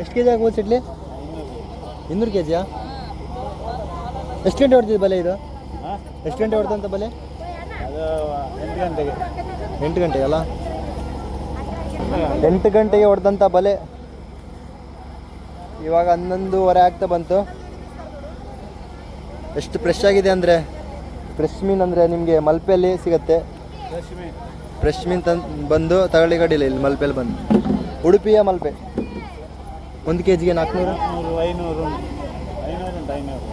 ಎಷ್ಟು K G ಆಗ್ಬೋದು ಚಟ್ಲಿ ಇನ್ನೂರು ಕೆ ಜಿಯಾ ಎಷ್ಟು ಗಂಟೆ ಹೊಡ್ತಿದ್ದು ಬಲೆ ಇದು? ಎಷ್ಟು ಗಂಟೆ ಹೊಡೆದಂತ ಬಲೆ? ಎಂಟು ಗಂಟೆಗೆ ಎಂಟು ಗಂಟೆಗಲ್ಲ ಎಂಟು ಗಂಟೆಗೆ ಹೊಡೆದಂಥ ಬಲೆ. ಇವಾಗ ಹನ್ನೊಂದುವರೆ ಆಗ್ತಾ ಬಂತು. ಎಷ್ಟು ಫ್ರೆಶ್ ಆಗಿದೆ ಅಂದರೆ? ಫ್ರೆಶ್ ಮೀನು ಅಂದರೆ ನಿಮಗೆ ಮಲ್ಪೆಯಲ್ಲಿ ಸಿಗುತ್ತೆ. ಫ್ರೆಶ್ ಮೀನು ತಂದು ಬಂದು ತಗೊಳ್ಳಿ ಗಡಿಲ್ಲ ಇಲ್ಲಿ ಮಲ್ಪೆಯಲ್ಲಿ ಬಂದು. ಉಡುಪಿಯ ಮಲ್ಪೆ. ಒಂದು ಕೆ ಜಿಗೆ ನಾಲ್ಕುನೂರು? ನೂರು ಐನೂರು ಐನೂರು ಐನೂರು.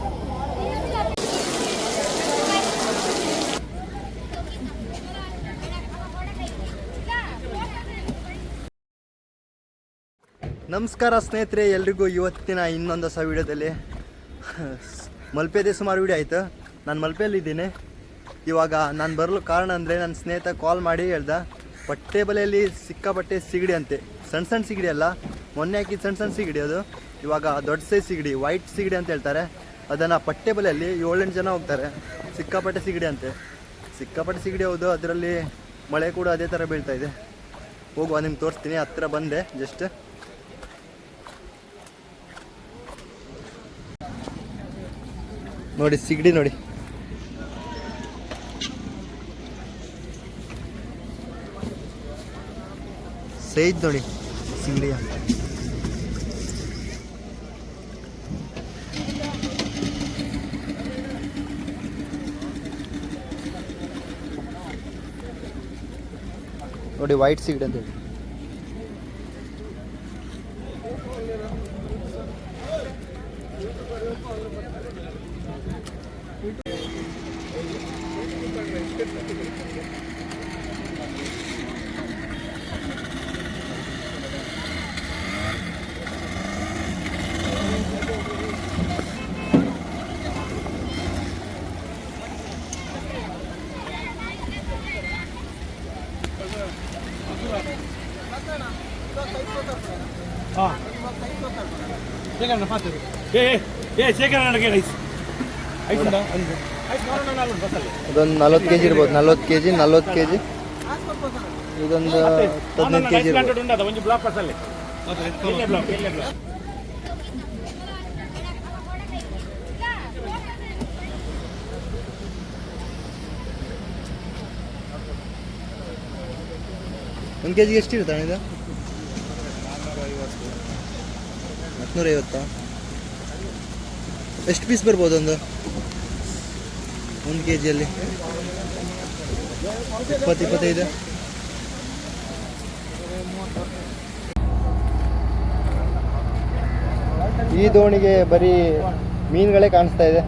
ನಮಸ್ಕಾರ ಸ್ನೇಹಿತರೆ ಎಲ್ರಿಗೂ ಇವತ್ತಿನ ಇನ್ನೊಂದು ಹೊಸ ವೀಡಿಯೋದಲ್ಲಿ. ಮಲ್ಪೆದೆ ಸುಮಾರು ವೀಡಿಯೋ ಆಯಿತು. ನಾನು ಮಲ್ಪೆಯಲ್ಲಿದ್ದೀನಿ ಇವಾಗ ನಾನು ಬರಲು ಕಾರಣ ಅಂದರೆ ನನ್ನ ಸ್ನೇಹಿತ ಕಾಲ್ ಮಾಡಿ ಹೇಳ್ದ ಬಟ್ಟೆ ಬಲೆಯಲ್ಲಿ ಸಿಕ್ಕಾಪಟ್ಟೆ ಸಿಗಡಿ ಅಂತೆ. ಸಣ್ಣ ಸಣ್ಣ ಸಿಗಡಿ ಅಲ್ಲ. ಮೊನ್ನೆ ಹಾಕಿದ ಸಣ್ಣ ಸಣ್ಣ ಸಿಗಡಿ ಅದು. ಇವಾಗ ದೊಡ್ಡ ಸೈಜ್ ಸಿಗಡಿ ವೈಟ್ ಸಿಗಡಿ ಅಂತ ಹೇಳ್ತಾರೆ. ಅದನ್ನು ಪಟ್ಟೆ ಬಲೆಯಲ್ಲಿ ಏಳೆಂಟು ಜನ ಹೋಗ್ತಾರೆ. ಸಿಕ್ಕಾಪಟ್ಟೆ ಸಿಗಡಿ ಅಂತೆ. ಸಿಕ್ಕಾಪಟ್ಟೆ ಸಿಗಡಿ ಹೌದು, ಅದರಲ್ಲಿ ಮಳೆ ಕೂಡ ಅದೇ ಥರ ಬೀಳ್ತಾ ಇದೆ. ಹೋಗುವ, ನಿಮ್ಗೆ ತೋರಿಸ್ತೀನಿ ಹತ್ತಿರ ಬಂದೆ ಜಸ್ಟ್ ನೋಡಿ, ಸಿಗಡಿ ನೋಡಿ. ಸೈಜ್ ನೋಡಿ ಸಿಗಡಿಯ ನೋಡಿ ವೈಟ್ ಸಿಗಡಿ ಅಂತ ಶೇಖರಣ್ಣ ಪಾತ್ರೆ ಏ ಏ, ರೈಸ್ ಐಸ್ ಉಂಟಾ ಒಂದು ಐಸ್ ಮಾಡೋಣ ನಾಲ್ಕು ಬಸ್ಸಲ್ಲಿ ಅದೊಂದು ನಲ್ವತ್ತು ಕೆ ಜಿ ಇರ್ಬೋದು. ನಲ್ವತ್ತು ಕೆ ಜಿ ನಲ್ವತ್ತು ಕೆ ಜಿ ಇದೊಂದು ಹದಿನೈದು ಕೆ ಜಿ ಇರ್ಬೋದು. ಒಂದು ಬ್ಲಾಕ್ ಬಸ್ಸಲ್ಲಿ ಎಲ್ಲೇ ಬ್ಲಾಕ್ ಎಲ್ಲೇ ಬ್ಲಾಕ್ ಒಂದು ಕೆ ಜಿಗೆ ಅಣ್ಣ ಇದು? ಹತ್ತು ಎಷ್ಟು ಪೀಸ್ ಬರ್ಬೋದು ಒಂದು? ಒಂದು ಕೆ ಜಿಯಲ್ಲಿ ಇಪ್ಪತ್ತು, ಇಪ್ಪತ್ತೈದು? ಈ ದೋಣಿಗೆ ಬರೀ ಮೀನುಗಳೇ ಕಾಣಿಸ್ತಾ ಇದೆ.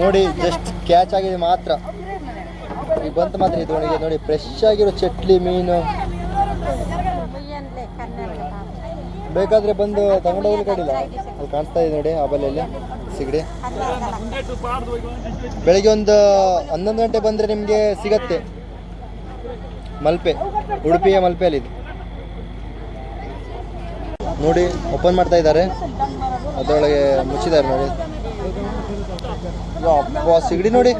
ನೋಡಿ ಜಸ್ಟ್ ಕ್ಯಾಚ್ ಆಗಿದೆ ಮಾತ್ರ. ಈಗ ಬಂತು ಮಾತ್ರ ಇದು ಒಣಗಿದೆ. ನೋಡಿ ಫ್ರೆಶ್ ಆಗಿರೋ ಚಟ್ಲಿ, ಮೀನು. ಬೇಕಾದ್ರೆ ಬಂದು ತಗೊಂಡೋಗ್ಲಿಕ್ಕೆ ಅಡ್ಡಿಲ್ಲ ಅಲ್ಲಿ ಕಾಣಿಸ್ತಾ ಇದೆ ನೋಡಿ, ಆ ಬಲೆಯಲ್ಲಿ ಸಿಗಡಿ ಬೆಳಿಗ್ಗೆ ಒಂದು ಹನ್ನೊಂದು ಗಂಟೆ ಬಂದರೆ ನಿಮಗೆ ಸಿಗತ್ತೆ. ಮಲ್ಪೆ ಉಡುಪಿಯ ಮಲ್ಪೆಯಲ್ಲಿ ಇದು. ನೋಡಿ ಓಪನ್ ಮಾಡ್ತಾ ಇದ್ದಾರೆ. ಅದರೊಳಗೆ ಮುಚ್ಚಿದ್ದಾರೆ ನೋಡಿ. ಅಪ್ಪ ಸಿಗಡಿ ನೋಡಿ.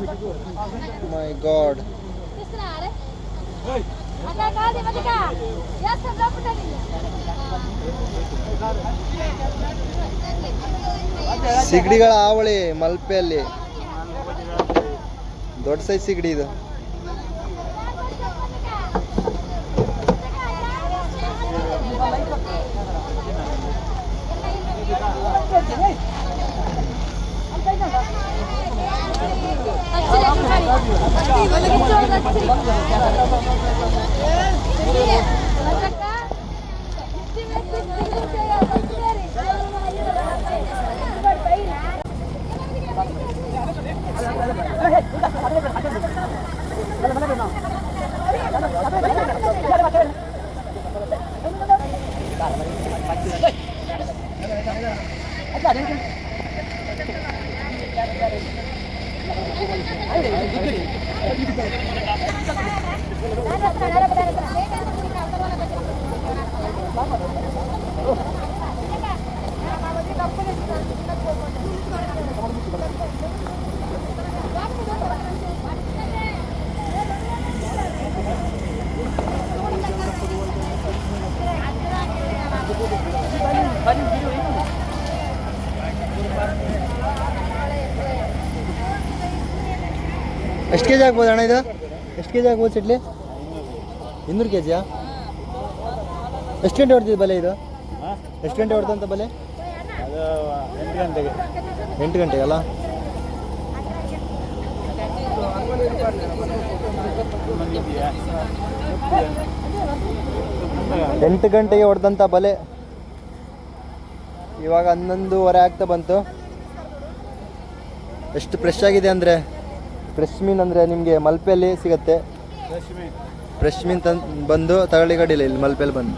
ಮೈ ಗಾಡ್ ಸಿಗಡಿಗಳ ಹಾವಳಿ ಮಲ್ಪೆಯಲ್ಲಿ. ದೊಡ್ಡ ಸೈಜ್ ಸಿಗಡಿ ಇದು. ಎಷ್ಟು ಕೆ ಜಿ ಆಗ್ಬೋದು ಅಣ್ಣ ಇದು? ಎಷ್ಟು ಕೆ ಜಿ ಆಗ್ಬೋದು ಸಿಡ್ಲಿ ಇನ್ನೂರು ಕೆ ಜಿಯಾ ಎಷ್ಟು ಗಂಟೆ ಹೊಡ್ತಿದ್ದು ಬಲೆ ಇದು? ಎಷ್ಟು ಗಂಟೆ ಹೊಡ್ದಂತ ಬಲೆ? ಎಂಟು ಗಂಟೆಗೆ. ಎಂಟು ಗಂಟೆಗಲ್ಲ? ಎಂಟು ಗಂಟೆಗೆ ಹೊಡೆದಂಥ ಬಲೆ. ಇವಾಗ ಹನ್ನೊಂದುವರೆ ಆಗ್ತಾ ಬಂತು. ಎಷ್ಟು ಫ್ರೆಶ್ ಆಗಿದೆ ಅಂದರೆ? ಫ್ರೆಶ್ ಮೀನು ಅಂದರೆ ನಿಮಗೆ ಮಲ್ಪೆಯಲ್ಲಿ ಸಿಗುತ್ತೆ. ಫ್ರೆಶ್ ಮೀನು. ತಂದು ಬಂದು ತಗೊಳ್ಳಿ ಇಲ್ಲಿ ಮಲ್ಪೆಯಲ್ಲಿ ಬಂದು.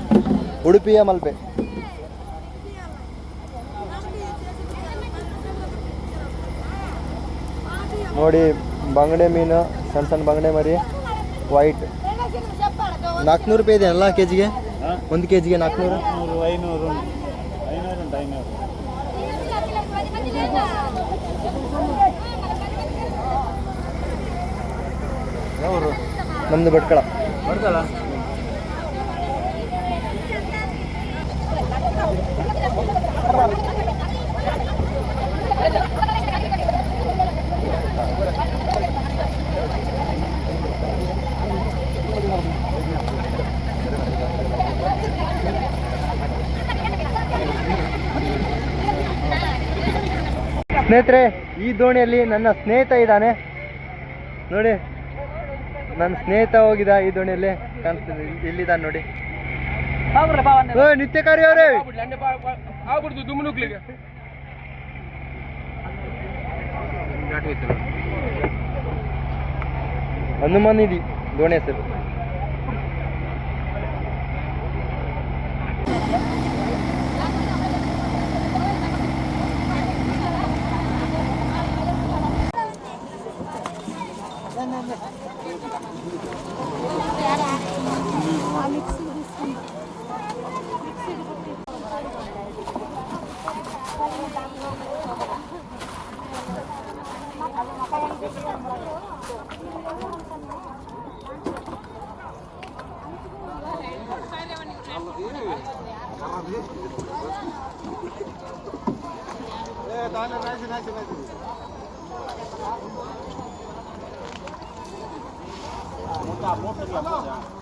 ಉಡುಪಿಯ ಮಲ್ಪೆ. ನೋಡಿ ಬಂಗಡೆ ಮೀನು ಸಣ್ಣ ಸಣ್ಣ ಬಂಗಡೆ ಮರಿ ವೈಟ್ ನಾಲ್ಕುನೂರು ರೂಪಾಯಿ ಇದೆ ಎಲ್ಲ ಕೆ ಜಿಗೆ ಒಂದು ಕೆ ಜಿಗೆ ನಾಲ್ಕುನೂರು ಐನೂರು ಉಂಟು ಬಟ್ಕಳ ಯಾವರು ಸ್ನೇಹಿತರೆ, ಈ ದೋಣಿಯಲ್ಲಿ ನನ್ನ ಸ್ನೇಹಿತ ಇದ್ದಾನೆ. ನೋಡಿ, ನನ್ನ ಸ್ನೇಹಿತ ಹೋಗಿದ ಈ ದೋಣಿಯಲ್ಲಿ ಕಾಣಿಸ್ತಿದೆ. ಇಲ್ಲಿದ್ದಾನೆ ನೋಡಿ. ನಿತ್ಯಕಾರಿ ಅವರೇ. ಹನುಮಾನ್ ಇದಿ ದೋಣಿ ಹೆಸರು. Dale, dale, dale, dale. Monta a boca e a boca.